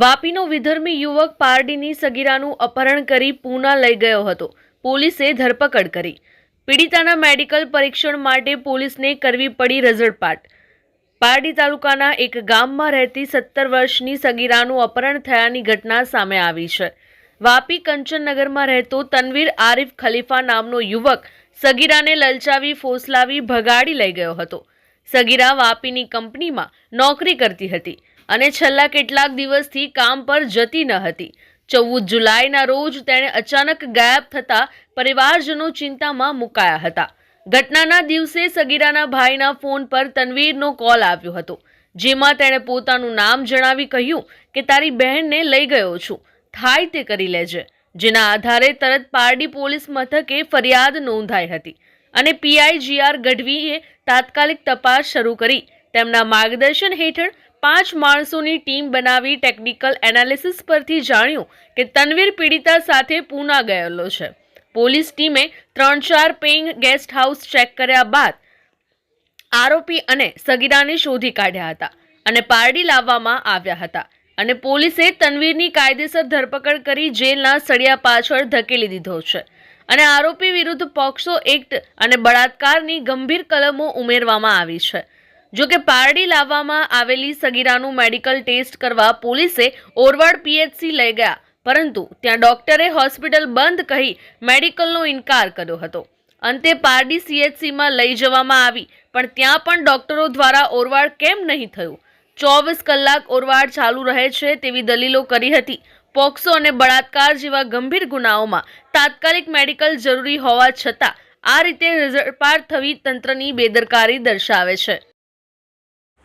વાપીનો વિધર્મી યુવક પારડીની સગીરાનું અપહરણ કરી પૂના લઈ ગયો હતો. પોલીસે ધરપકડ કરી. પીડિતાના મેડિકલ પરીક્ષણ માટે પોલીસને કરવી પડી રઝળપાટ. પારડી તાલુકાના એક ગામમાં રહેતી સત્તર વર્ષની સગીરાનું અપહરણ થયાની ઘટના સામે આવી છે. વાપી કંચનનગરમાં રહેતો તનવીર આરિફ ખલીફા નામનો યુવક સગીરાને લલચાવી, ફોસલાવી, ભગાડી લઈ ગયો હતો. સગીરા વાપીની કંપનીમાં નોકરી કરતી હતી. અને છેલ્લા કેટલાક દિવસથી કામ પર જતી ન હતી. ચૌદ જુલાઈના રોજ તેણે અચાનક ગાયબ થતા પરિવારજનો ચિંતામાં મુકાયા હતા. ઘટનાના દિવસે સગીરાના ભાઈના ફોન પર તનવીરનો કોલ આવ્યો હતો, જેમાં તેણે પોતાનું નામ જણાવી કહ્યું કે, તારી બહેનને લઈ ગયો છું. થાય તે કરી લેજે. જેના આધારે તરત પારડી પોલીસ મથકે ફરિયાદ નોંધાઈ હતી અને પીઆઈજીઆર ગઢવીએ તાત્કાલિક તપાસ શરૂ કરી. તેમના માર્ગદર્શન હેઠળ પાંચ માણસોની ટીમ બનાવી ટેકનિકલ એનાલિસિસ પરથી જાણ્યું કે તનવીર પીડિતા સાથે પૂના ગયેલો છે. પોલીસ ટીમે ત્રણ ચાર પેઇંગ ગેસ્ટ હાઉસ ચેક કર્યા બાદ આરોપી અને સગીરાને શોધી કાઢ્યા હતા અને પારડી લાવવામાં આવ્યા હતા અને પોલીસે તનવીરની કાયદેસર ધરપકડ કરી જેલના સળિયા પાછળ ધકેલી દીધો છે અને આરોપી વિરુદ્ધ પોક્સો એક્ટ અને બળાત્કારની ગંભીર કલમો ઉમેરવામાં આવી છે. જો કે પારડી લાવવામાં આવેલી સગીરાનું મેડિકલ ટેસ્ટ કરવા પોલીસે ઓરવાડ પીએચસી લઈ ગયા. પરંતુ ત્યાં ડોક્ટરે હોસ્પિટલ બંધ કહી મેડિકલનો ઇનકાર કર્યો હતો. અંતે પારડી સીએચસીમાં લઈ જવામાં આવી, પણ ત્યાં પણ ડોક્ટરો દ્વારા ઓરવાડ કેમ નહીં થયું? ચોવીસ કલાક ઓરવાડ ચાલુ રહે છે તેવી દલીલો કરી હતી. પોક્સો અને બળાત્કાર જેવા ગંભીર ગુનાઓમાં તાત્કાલિક મેડિકલ જરૂરી હોવા છતાં આ રીતે રઝળપાટ થવી તંત્રની બેદરકારી દર્શાવે છે.